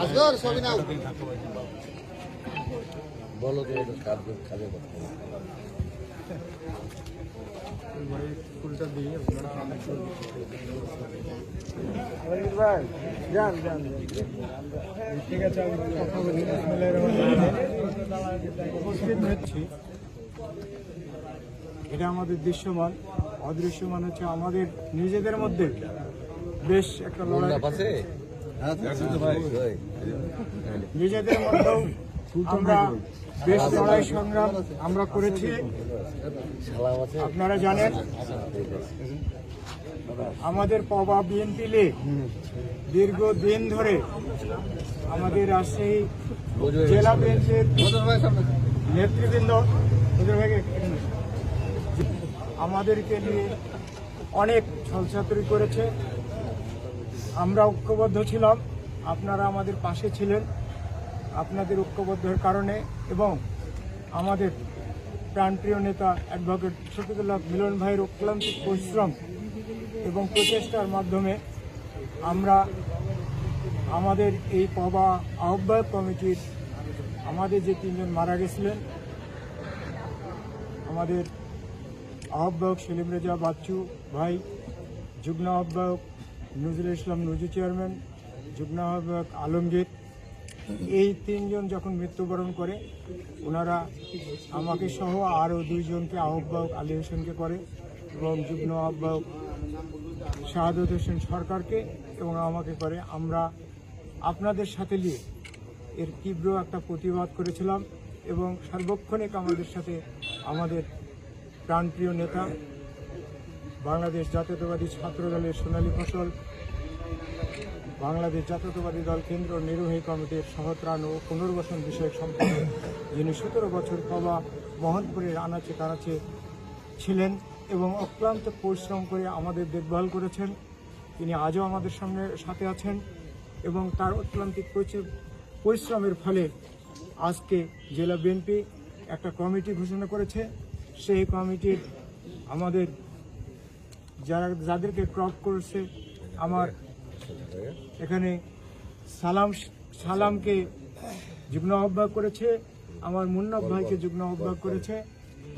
আসগর ছবি নাও। বলো তো এটা কাজ কাজে কথা ঠিক আছে আমি কথা? বলি বিসমিল্লাহির রহমানির রহিম। উপস্থিত হচ্ছি এটা আমাদের দৃশ্যমান অদৃশ্যমান হচ্ছে আমাদের নিজেদের মধ্যে বেশ একটা লড়াই। আছে নিজেদের মধ্যেও আমরা বেশ লড়াই সংগ্রাম আমরা করেছি আপনারা জানেন, আমাদের পবা বিএনপি লীগ দীর্ঘদিন ধরে আমাদের রাজশাহী জেলা বেঞ্চের নেতৃবৃন্দ। আমাদেরকে নিয়ে অনেক ছলছাতুরি করেছে আমরা ঐক্যবদ্ধ ছিলাম, আপনারা আমাদের পাশে ছিলেন, আপনাদের ঐক্যবদ্ধের কারণে এবং আমাদের প্রাণপ্রিয় নেতা অ্যাডভোকেট শফিকুল্লাহ মিলন ভাইয়ের অক্লান্তিক পরিশ্রম এবং প্রচেষ্টার মাধ্যমে আমরা আমাদের এই পবা আহ্বায়ক কমিটির, আমাদের যে তিনজন মারা গেছিলেন, আমাদের আহ্বায়ক সেলিম রেজা বাচ্চু ভাই, যুগ্ম আহ্বায়ক নজরুল ইসলাম নজু চেয়ারম্যান, যুগ্ম আহ্বায়ক আলমগীর, এই তিনজন যখন মৃত্যুবরণ করে, ওনারা আমাকে সহ আরও দুইজনকে আহ্বায়ক আলী হোসেনকে করে এবং যুগ্ম আহ্বায়ক শাহাদত হোসেন সরকারকে এবং আমাকে করে। আমরা আপনাদের সাথে নিয়ে এর তীব্র একটা প্রতিবাদ করেছিলাম এবং সার্বক্ষণিক আমাদের সাথে আমাদের প্রাণপ্রিয় নেতা বাংলাদেশ জাতীয়তাবাদী ছাত্র দলের সোনালী ফসল, বাংলাদেশ জাতীয়তাবাদী দল কেন্দ্র নির্বাহী কমিটির সহত্রাণ ও পুনর্বাসন বিষয়ক সম্পাদক যিনি সতেরো বছর পাওয়া মোহনপুরের আনাচে কানাচে ছিলেন এবং অক্লান্ত পরিশ্রম করে আমাদের দেখভাল করেছেন, তিনি আজও আমাদের সামনে, সাথে আছেন এবং তার অক্লান্তিক পরিশ্রমের ফলে আজকে জেলা বিএনপি একটা কমিটি ঘোষণা করেছে। সেই কমিটির আমাদের যারা যাদেরকে ক্রপ করছে আমার এখানে সালাম সালামকে যুগ্ন আহ্বায়ক করেছে আমার মুন্নাব ভাইকে যুগ্ম আহ্বায়ক করেছে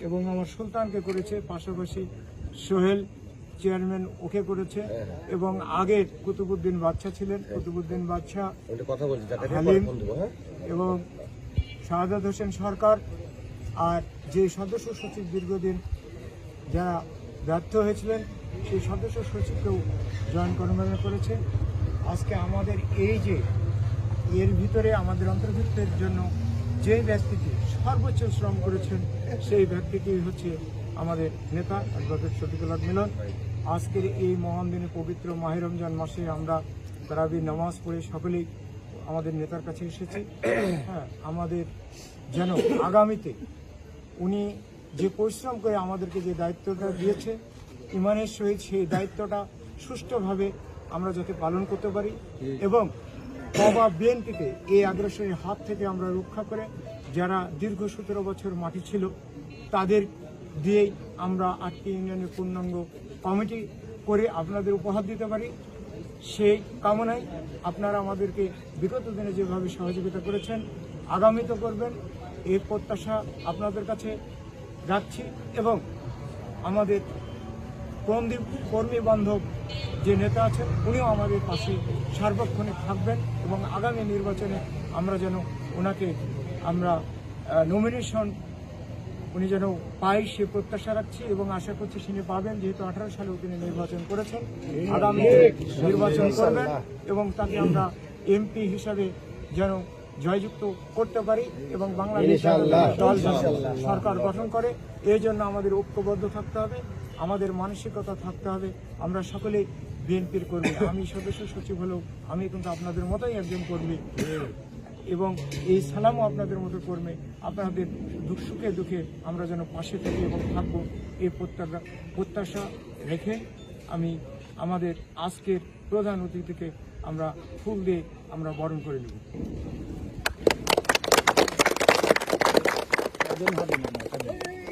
এবং আমার সুলতানকে করেছে পাশাপাশি সোহেল চেয়ারম্যান ওকে করেছে এবং আগে কুতুবুদ্দিন বাদশা ছিলেন কুতুবুদ্দিন বাদশা ওটা কথা বলছি টাকা দিয়ে হালিম। হ্যাঁ এবং শাহাদাত হোসেন সরকার আর যে সদস্য সচিব দীর্ঘদিন যারা ব্যর্থ হয়েছিলেন সেই সদস্য সচিবকেও জয়েন কর্মকর্তা করেছে। আজকে আমাদের এই যে, এর ভিতরে আমাদের অন্তর্ভুক্তের জন্য যে ব্যক্তিটি সর্বোচ্চ শ্রম করেছেন, সেই ব্যক্তিটি হচ্ছে আমাদের নেতা অ্যাডভোকেট শফিকুল্লাহ মিলন। আজকের এই মহান দিনে পবিত্র মাহে রমজান মাসে আমরা তারাবি নামাজ পড়ে সকলেই আমাদের নেতার কাছে এসেছি। হ্যাঁ আমাদের যেন আগামীতে উনি যে পরিশ্রম করে আমাদেরকে যে দায়িত্বটা দিয়েছে ইমানের সহিত সেই দায়িত্বটা সুষ্ঠুভাবে আমরা যাতে পালন করতে পারি এবং বাবা বিএনপিকে এই আগ্রাসনের হাত থেকে আমরা রক্ষা করে যারা দীর্ঘ সতেরো বছর মাটি ছিল, তাদের দিয়েই আমরা আটটি ইউনিয়নের পূর্ণাঙ্গ কমিটি করে আপনাদের উপহার দিতে পারি। সেই কামনায় আপনারা আমাদেরকে বিগত দিনে যেভাবে সহযোগিতা করেছেন, আগামীতে করবেন, এই প্রত্যাশা আপনাদের কাছে রাখছি এবং আমাদের কর্মী কর্মী বান্ধব যে নেতা আছেন উনিও আমাদের পাশে সার্বক্ষণিক থাকবেন এবং আগামী নির্বাচনে আমরা যেন ওনাকে আমরা নমিনেশন উনি যেন পাই সে প্রত্যাশা রাখছি এবং আশা করছি তিনি পাবেন যেহেতু আঠারো সালেও তিনি নির্বাচন করেছেন। আগামী নির্বাচন করবেন এবং তাকে আমরা এমপি হিসাবে যেন জয়যুক্ত করতে পারি এবং বাংলাদেশ দল সরকার গঠন করে এই জন্য আমাদের ঐক্যবদ্ধ থাকতে হবে। আমাদের মানসিকতা থাকতে হবে। আমরা সকলেই বিএনপির কর্মী। আমি সদস্য সচিব হলেও আমি কিন্তু আপনাদের মতোই একজন কর্মী। এবং এই সালামও আপনাদের মতো কর্মে। আপনাদের দুঃখ সুখে দুঃখে আমরা যেন পাশে থাকি এবং থাকব। এই প্রত্যাশা প্রত্যাশা রেখে আমি আমাদের আজকের প্রধান অতিথিকে আমরা ফুল দিয়ে আমরা বরণ করে নেব।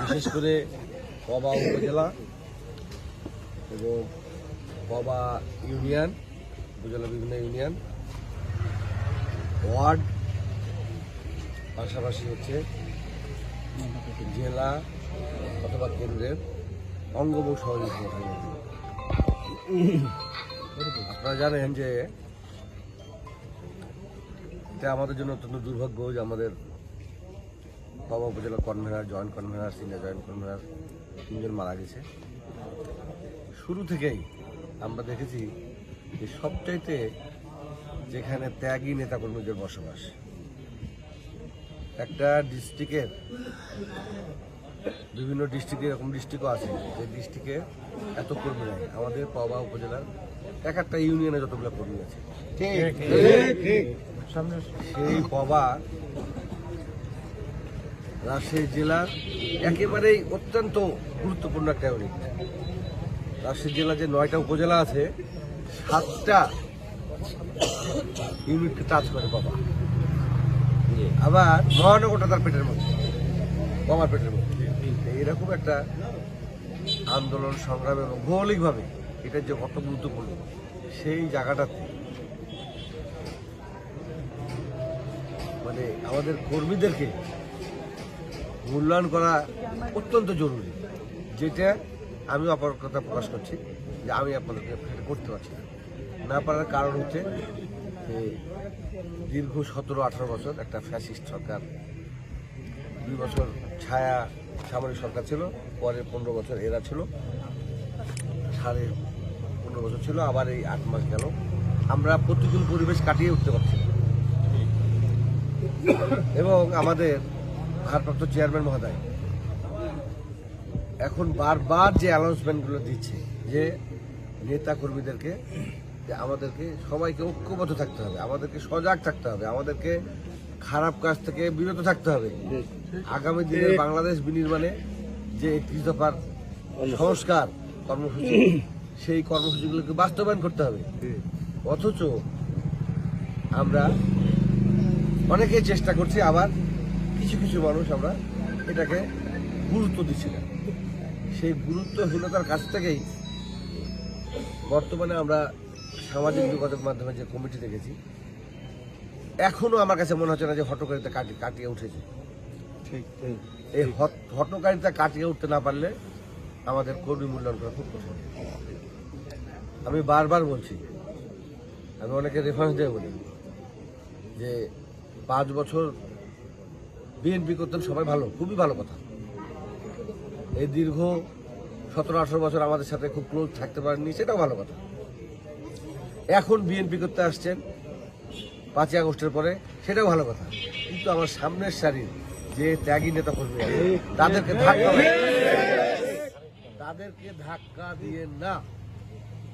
বিশেষ করে পবা উপজেলা এবং পবা ইউনিয়ন, উপজেলা বিভিন্ন ইউনিয়ন, ওয়ার্ড, পাশাপাশি হচ্ছে জেলা অথবা কেন্দ্রের অঙ্গম সহযোগী আপনারা জানেন যে এটা আমাদের জন্য অত্যন্ত দুর্ভাগ্য যে আমাদের বাবা উপজেলা convener joint convener senior joint convener তিনজন মারা গেছে। শুরু থেকেই আমরা দেখেছি যে সবচাইতে যেখানে ত্যাগী নেতাকর্মীদের বসবাস একটা ডিস্ট্রিক্টের বিভিন্ন ডিস্ট্রিক্টে এরকম ডিস্ট্রিক্টও আছে যে ডিস্ট্রিক্টে এত কর্মী নাই। আমাদের পাওয়া উপজেলার এক একটা ইউনিয়নে যতগুলো কর্মী আছে। সেই পবা রাজশাহী জেলার একেবারেই অত্যন্ত গুরুত্বপূর্ণ একটা ইউনিট রাজশাহী জেলা যে নয়টা উপজেলা আছে, সাতটা ইউনিটকে টাচ করে বাবা। আবার মহানগরটা তার পেটের মধ্যে। বাবার পেটের মধ্যে। এরকম একটা আন্দোলন, সংগ্রাম এবং ভৌগোলিকভাবে এটা যে কত গুরুত্বপূর্ণ, সেই জায়গাটাতে মানে আমাদের কর্মীদেরকে মূল্যায়ন করা অত্যন্ত জরুরি, যেটা আমি অপর কথা প্রকাশ করছি, যে আমি আপনাদেরকে করতে পারছি না। না পারার কারণ হচ্ছে দীর্ঘ সতেরো, আঠারো বছর একটা ফ্যাসিস্ট সরকার, দুই বছর ছায়া সামরিক সরকার ছিল, পরে পনেরো বছর এরা ছিল, সাড়ে পনেরো বছর ছিল, আবার এই আট মাস গেল। আমরা প্রতিকূল পরিবেশ কাটিয়ে উঠতে পারছি এবং আমাদের ভারপ্রাপ্ত চেয়ারম্যান মহোদয়, এখন বারবার যে অ্যানাউন্সমেন্টগুলো দিচ্ছে যে নেতা কর্মীদেরকে যে আমাদেরকে সবাইকে ঐক্যবদ্ধ থাকতে হবে, আমাদেরকে সজাগ থাকতে হবে, আমাদেরকে খারাপ কাজ থেকে বিরত থাকতে হবে। আগামী দিনে বাংলাদেশ বিনির্মাণে যে একত্রিশ দফার সংস্কার কর্মসূচি, সেই কর্মসূচিগুলোকে বাস্তবায়ন করতে হবে। অথচ আমরা অনেকে চেষ্টা করছি আবার কিছু কিছু মানুষ আমরা এটাকে গুরুত্ব দিচ্ছি না সেই গুরুত্বহীনতার কাছ থেকেই বর্তমানে আমরা সামাজিক যোগাযোগ মাধ্যমে যে কমিটি দেখেছি এখনও আমার কাছে মনে হচ্ছে না যে হটকারিতা কাটি কাটিয়ে উঠেছে। এই হট- হটকারিতা কাটিয়ে উঠতে না পারলে আমাদের কর্মী মূল্যায়ন করা খুব কঠিন। আমি বারবার বলছি আমি অনেকে রেফারেন্স দিয়ে বলি যে পাঁচ বছর বিএনপি করতেন সবাই ভালো, খুবই ভালো কথা। এই দীর্ঘ সতেরো, আঠারো বছর আমাদের সাথে খুব ক্লোজ থাকতে পারেননি, সেটাও ভালো কথা। এখন বিএনপি করতে আসছেন পাঁচই আগস্টের পরে, সেটাও ভালো কথা। কিন্তু আমার সামনের সারির যে ত্যাগী নেতা কর্মী তাদেরকে ধাক্কা তাদেরকে ধাক্কা দিয়ে না।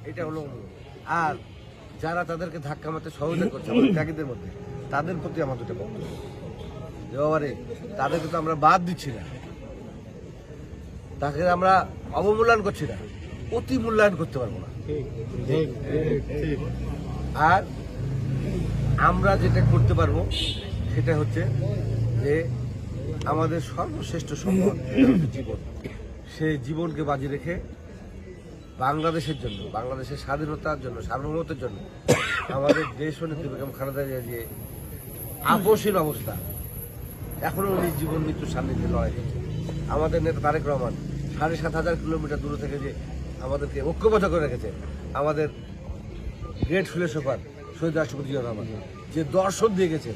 এটা হলো আর যারা তাদেরকে ধাক্কা মারতে সহযোগিতা করছে আমাদের ত্যাগীদের মধ্যে, তাদের প্রতি আমার দুটো বক্তব্য। বাবারে তাদেরকে তো আমরা বাদ দিচ্ছি না। তাকে আমরা অবমূল্যায়ন করছি না। অতি মূল্যায়ন করতে পারব না। আর আমরা যেটা করতে পারব সেটা হচ্ছে যে আমাদের সর্বশ্রেষ্ঠ সম্পদ জীবন। সেই জীবনকে বাজি রেখে বাংলাদেশের জন্য বাংলাদেশের স্বাধীনতার জন্য সার্বভৌমত্বের জন্য আমাদের দেশ নেত্রী বেগম খালেদা জিয়া যে আপসীন অবস্থা এখনও উনি জীবন মৃত্যুর সান্নিধ্যে লড়াই করছে আমাদের নেতা তারেক রহমান সাড়ে সাত হাজার কিলোমিটার দূরে থেকে যে আমাদেরকে ঐক্যবদ্ধ করে রেখেছে, আমাদের গ্রেট ফিলোসফার শহীদ রাষ্ট্রপতি জিয়া রহমান, যে দর্শন দিয়ে গেছে,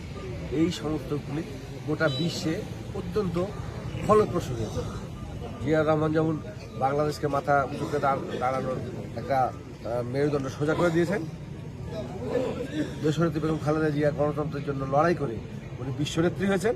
এই সমস্তগুলি গোটা বিশ্বে অত্যন্ত ফলপ্রসূ হয়েছে। জিয়া রহমান যেমন বাংলাদেশকে মাথা দাঁড়- দাঁড়ানোর একটা মেরুদণ্ড সোজা করে দিয়েছেন, দেশনেত্রী বেগম খালেদা জিয়া গণতন্ত্রের জন্য লড়াই করে উনি বিশ্বনেত্রী হয়েছেন।